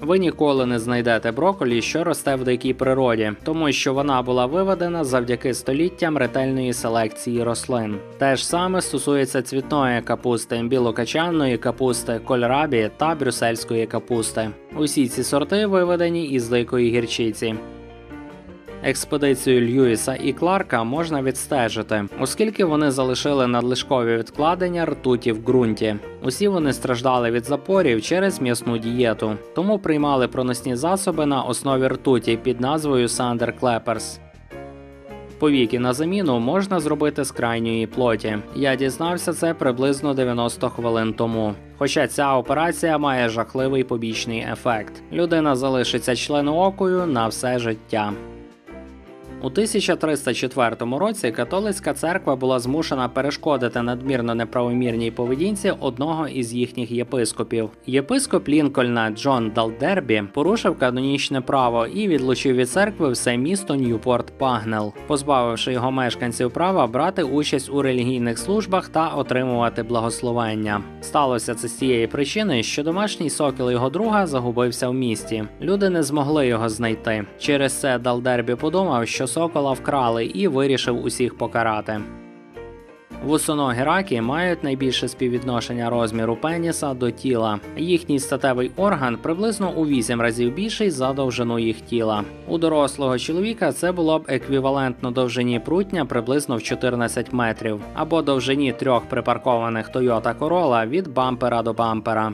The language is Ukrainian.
Ви ніколи не знайдете броколі, що росте в дикій природі, тому що вона була виведена завдяки століттям ретельної селекції рослин. Те ж саме стосується цвітної капусти, білокачанної капусти, кольрабі та брюссельської капусти. Усі ці сорти виведені із дикої гірчиці. Експедицію Льюіса і Кларка можна відстежити, оскільки вони залишили надлишкові відкладення ртуті в ґрунті. Усі вони страждали від запорів через м'ясну дієту, тому приймали проносні засоби на основі ртуті під назвою Сандер Клеперс. Повіки на заміну можна зробити з крайньої плоті. Я дізнався це приблизно 90 хвилин тому. Хоча ця операція має жахливий побічний ефект. Людина залишиться членоокою на все життя. У 1304 році католицька церква була змушена перешкодити надмірно неправомірній поведінці одного із їхніх єпископів. Єпископ Лінкольна Джон Далдербі порушив канонічне право і відлучив від церкви все місто Ньюпорт Пагнел, позбавивши його мешканців права брати участь у релігійних службах та отримувати благословення. Сталося це з тієї причини, що домашній сокіл його друга загубився в місті. Люди не змогли його знайти. Через це Далдербі подумав, що сокола вкрали і вирішив усіх покарати. Вусоногі раки мають найбільше співвідношення розміру пеніса до тіла. Їхній статевий орган приблизно у 8 разів більший за довжину їх тіла. У дорослого чоловіка це було б еквівалентно довжині прутня приблизно в 14 метрів, або довжині трьох припаркованих Toyota Corolla від бампера до бампера.